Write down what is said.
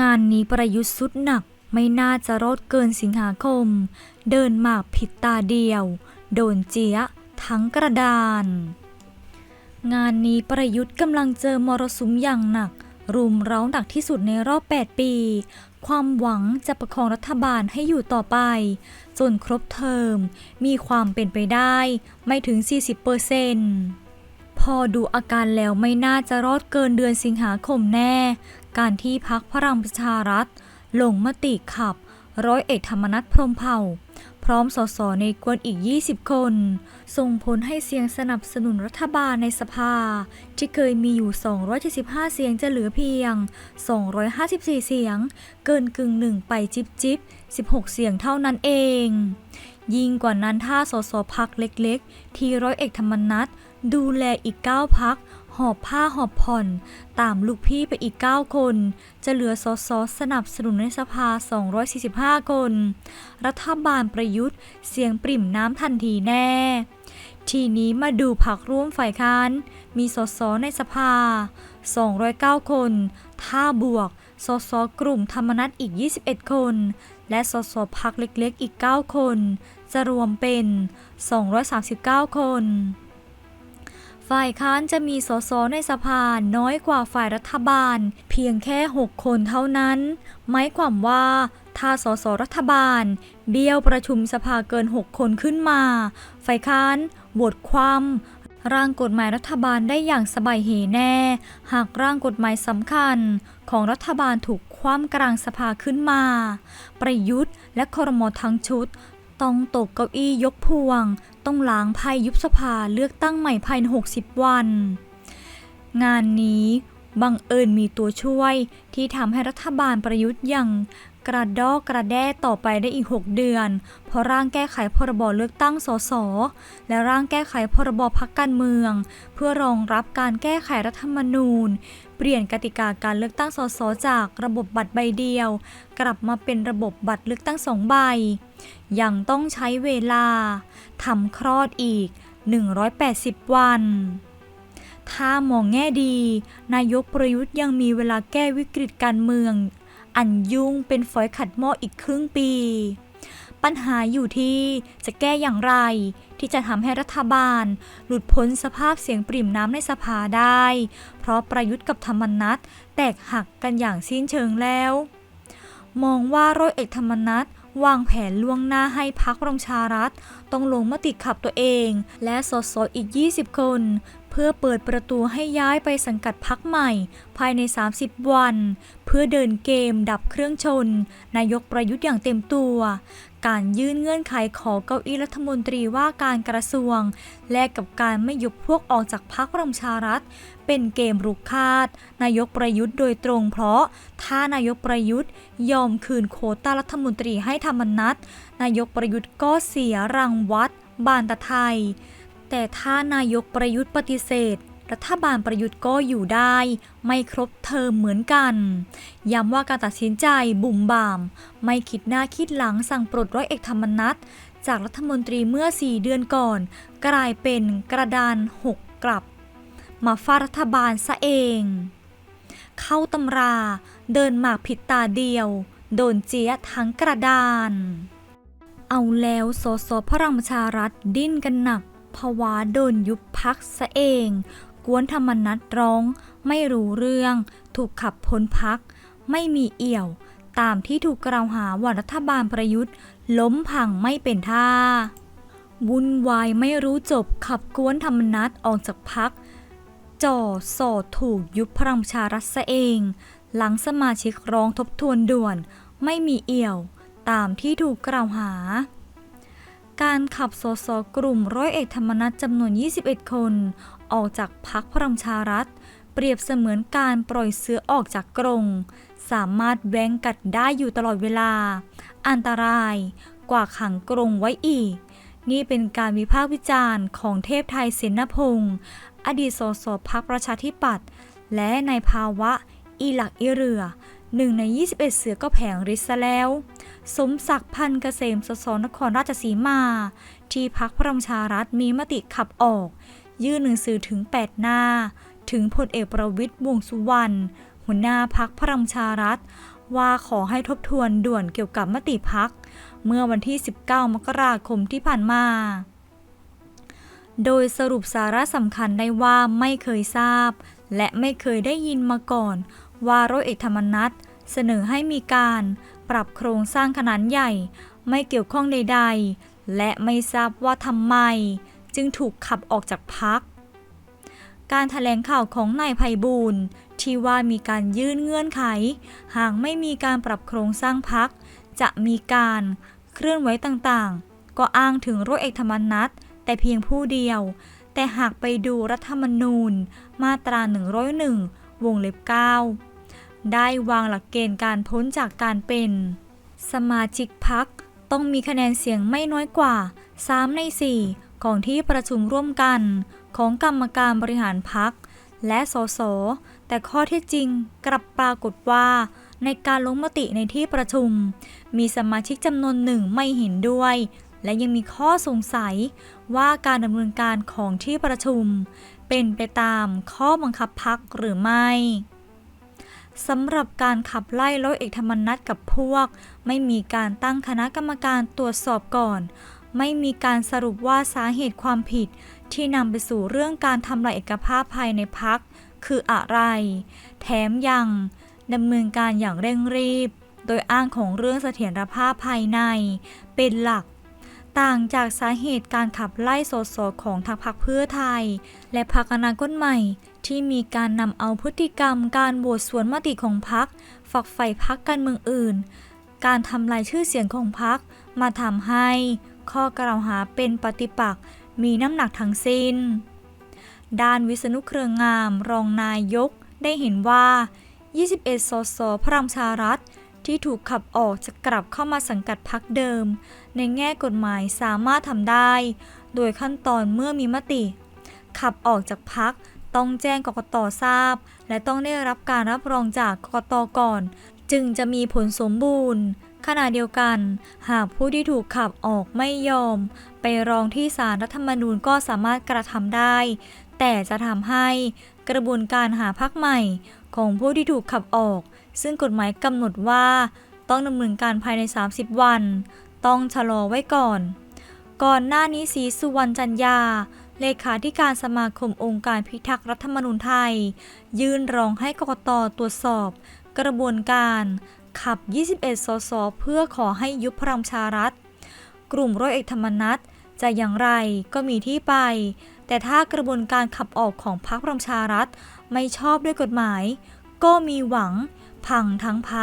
งานนี้ประยุทธ์สุดหนักไม่น่าจะรอดเกินสิงหาคม เดินหมากผิดตาเดียว โดนเจียทั้งกระดาน งานนี้ประยุทธ์กำลังเจอมรสุมอย่างหนัก รุมเร้าหนักที่สุดในรอบ 8 ปี ความหวังจะประคองรัฐบาลให้อยู่ต่อไป จนครบเทอม มีความเป็นไปได้ไม่ถึง 40%พอดูอาการแล้วไม่น่าจะรอดเกินเดือนสิงหาคมแน่ การที่พักพลังประชารัฐ ลงมติขับ ร้อยเอกธรรมนัฐพรมเผ่า พร้อมสสในกวนอีก 20 คน ส่งผลให้เสียงสนับสนุนรัฐบาลในสภา ที่เคยมีอยู่ 275 เสียงจะเหลือเพียง 254 เสียง เกินกึ่งหนึ่งไปจิบจิบ16 เสียงเท่านั้นเองยิ่งกว่านั้นถ้าสสพักเล็กๆ ที่ร้อยเอกธรรมนัฐดูแลอีก 9 พัก หอบผ้าหอบผ่อน ตามลูกพี่ไปอีก 9 คน จะเหลือสสสนับสนุนในสภา 245 คน รัฐบาลประยุทธ์เสียงปริ่มน้ำทันทีแน่ ทีนี้มาดูพักร่วมฝ่ายค้าน มีสสในสภา 209 คน ถ้าบวกสสกลุ่มธรรมนัตอีก 21 คน และสสพักเล็กๆอีก 9 คน จะรวมเป็น 239 คน ฝ่ายค้านจะมีสสในสภาน้อยกว่าฝ่ายรัฐบาล เพียงแค่ 6 คนเท่านั้น หมายความว่าถ้าสสรัฐบาล เบี้ยวประชุมสภาเกิน 6 คนขึ้นมา ฝ่ายค้านโหวตคว่ำร่างกฎหมายรัฐบาลได้อย่างสบายเหแน่ หากร่างกฎหมายสำคัญของรัฐบาลถูกคว่ำกลางสภาขึ้นมา ประยุทธ์และครมทั้งชุด ต้องตกเก้าอี้ยกพวง ต้องล้างไพ่ยุบสภาเลือกตั้งใหม่ภายใน 60 วัน งานนี้บังเอิญมีตัวช่วยที่ทำให้รัฐบาลประยุทธ์ยังกระดอกกระแด้ต่อไปได้อีก 6 เดือน เพราะร่างแก้ไขพรบเลือกตั้งสส และร่างแก้ไขพรบพักการเมือง เพื่อรองรับการแก้ไขรัฐธรรมนูญ เปลี่ยนกติกาการเลือกตั้งสสจากระบบบัตรใบเดียว กลับมาเป็นระบบบัตรเลือกตั้งสองใบ ยังต้องใช้เวลาทำคลอดอีก 180 วัน ถ้ามองแง่ดี นายกประยุทธ์ยังมีเวลาแก้วิกฤตการเมือง อันยุ่งเป็นฝอยขัดหม้ออีกครึ่งปี ปัญหาอยู่ที่จะแก้อย่างไร ที่จะทำให้รัฐบาล หลุดพ้นสภาพเสียงปริ่มน้ำในสภาได้ เพราะประยุทธ์กับธรรมนัตแตกหักกันอย่างสิ้นเชิงแล้ว มองว่าร้อยเอกธรรมนัตวางแผนล่วงหน้าให้พักประชารัฐ ต้องลงมติขับตัวเอง และสสอีก 20 คน เพื่อเปิดประตูให้ย้ายไปสังกัดพักใหม่ ภายใน 30 วัน เพื่อเดินเกมดับเครื่องชน นายกประยุทธ์อย่างเต็มตัว การยื่นเงื่อนไขขอเก้าอี้รัฐมนตรีว่าการกระทรวง แลกกับการไม่ยกพวกออกจากพักระชารัฐ เป็นเกมรุกคาด นายกประยุทธ์โดยตรงเพราะ ถ้านายกประยุทธ์ยอมคืนโคต้ารัฐมนตรีให้ธรรมนัตนายกประยุทธ์ก็เสียรังวัดบานตะไทย แต่ถ้านายกประยุทธ์ปฏิเสธ รัฐบาลประยุทธ์ก็อยู่ได้ ไม่ครบเทอมเหมือนกันย้ำว่าการตัดสินใจบุ่มบ่าม ไม่คิดหน้าคิดหลังสั่งปลดร้อยเอกธรรมนัฐจากรัฐมนตรีเมื่อ 4 เดือนก่อน กลายเป็นกระดานหกกลับ มาฟาดรัฐบาลซะเอง เข้าตำรา เดินหมากผิดตาเดียว โดนเจี๊ยทั้งกระดาน เอาแล้วสสพลังประชารัฐดิ้นกันหนัก ภวะโดนยุบพักซะเอง กวนธรรมนัตร้อง ไม่รู้เรื่อง ถูกขับพ้นพัก ไม่มีเอี่ยว ตามที่ถูกกล่าวหาว่ารัฐบาลประยุทธ์ ล้มพังไม่เป็นท่า วุ่นวายไม่รู้จบขับกวนธรรมนัตออกจากพักจ่อสอดถูกยุบพลังชารัฐซะเอง หลังสมาชิกร้องทบทวนด่วน ไม่มีเอี่ยว ตามที่ถูกกล่าวหา การขับสสกลุ่มร้อยเอกธรรมนัฐจำนวน 21 คน ออกจากพักพลังชารัฐ เปรียบเสมือนการปล่อยเสือออกจากกรงสามารถแว้งกัดได้อยู่ตลอดเวลา อันตรายกว่าขังกรงไว้อีก นี่เป็นการวิพากษ์วิจารณ์ของเทพไทยเสนพงศ์อดีตสสพักประชาธิปัตย์และในภาวะอีหลักอีเรือหนึ่งใน 21 เสือก็แผงฤทธิ์ซะแล้ว สมศักดิ์พันธ์เกษมสสนครราชสีมา ที่พักพลังชารัฐมีมติขับออก ยื่นหนังสือถึง 8 หน้า ถึงพลเอกประวิตยวงสุวรรณหัวหน้าพักพลังชารัฐ ว่าขอให้ทบทวนด่วนเกี่ยวกับมติพัก เมื่อวันที่ 19 มกราคมที่ผ่านมา โดยสรุปสาระสำคัญได้ว่าไม่เคยทราบ และไม่เคยได้ยินมาก่อน ว่าร้อยเอกธรรมนัฐ เสนอให้มีการปรับโครงสร้างขนาดใหญ่ไม่เกี่ยวข้องใด ๆ และไม่ทราบว่าทำไม จึงถูกขับออกจากพัก การถแถลงข่าวของนายไพบูลที่ว่ามีการยื่นเงื่อนไข หากไม่มีการปรับโครงสร้างพัก จะมีการเคลื่อนไหวต่างๆ ก็อ้างถึงร้อยเอกธรรมนัฐแต่เพียงผู้เดียว แต่หากไปดูรัฐธรรมนูญ มาตรา 101 วงเล็บ 9 ได้วางหลักเกณฑ์การพ้นจากการเป็น สมาชิกพักต้องมีคะแนนเสียงไม่น้อยกว่า 3 ใน 4 ของที่ประชุมร่วมกัน ของกรรมการบริหารพักและสส แต่ข้อเท็จจริงกลับปรากฏว่าในการลงมติในที่ประชุม มีสมาชิกจำนวนหนึ่งไม่เห็นด้วย และยังมีข้อสงสัยว่าการดำเนินการของที่ประชุม เป็นไปตามข้อบังคับพักหรือไม่ สำหรับการขับไล่ร้อยเอกธรรมนัฐกับพวก ไม่มีการตั้งคณะกรรมการตรวจสอบก่อน ไม่มีการสรุปว่าสาเหตุความผิด ที่นำไปสู่เรื่องการทำลายเอกภาพภายในพักคืออะไร แถมยังดำเนินการอย่างเร่งรีบ โดยอ้างของเรื่องเสถียรภาพภายใน เป็นหลัก ต่างจากสาเหตุการขับไล่สสของทางพรรคเพื่อไทย และพรรคอนาคตใหม่ ที่มีการนำเอาพฤติกรรมการโหวตสวนมติของพรรคฝักใฝ่พรรคการเมืองอื่น การทำลายชื่อเสียงของพรรคมาทำให้ข้อกล่าวหาเป็นปฏิปักษ์มีน้ำหนักทั้งสิ้น ด้านวิษณุเครืองามรองนายกได้เห็นว่า 21 สสพลังประชารัฐ ที่ถูกขับออกจะกลับเข้ามาสังกัดพักเดิม ในแง่กฎหมายสามารถทำได้ โดยขั้นตอนเมื่อมีมติ ขับออกจากพักต้องแจ้งกกตทราบ และต้องได้รับการรับรองจากกกตก่อน จึงจะมีผลสมบูรณ์ ขณะเดียวกัน หากผู้ที่ถูกขับออกไม่ยอม ไปร้องที่ศาลรัฐธรรมนูญก็สามารถกระทำได้ แต่จะทำให้กระบวนการหาพักใหม่ของผู้ที่ถูกขับออก ซึ่งกฎหมายกำหนดว่า ต้องดำเนินการภายใน 30 วัน ต้องชะลอไว้ก่อน ก่อนหน้านี้สีสุวรรณจันยา เลขาธิการสมาคมองค์การพิทักษ์รัฐธรรมนูญไทย ยื่นร้องให้กกตตรวจสอบ กระบวนการขับ 21 สส เพื่อขอให้ยุบพลังชารัฐ กลุ่มร้อยเอกธรรมนัฐจะอย่างไรก็มีที่ไป แต่ถ้ากระบวนการขับออกของพรรคพลังชารัฐไม่ชอบด้วยกฎหมาย ก็มีหวัง พังทั้งพัก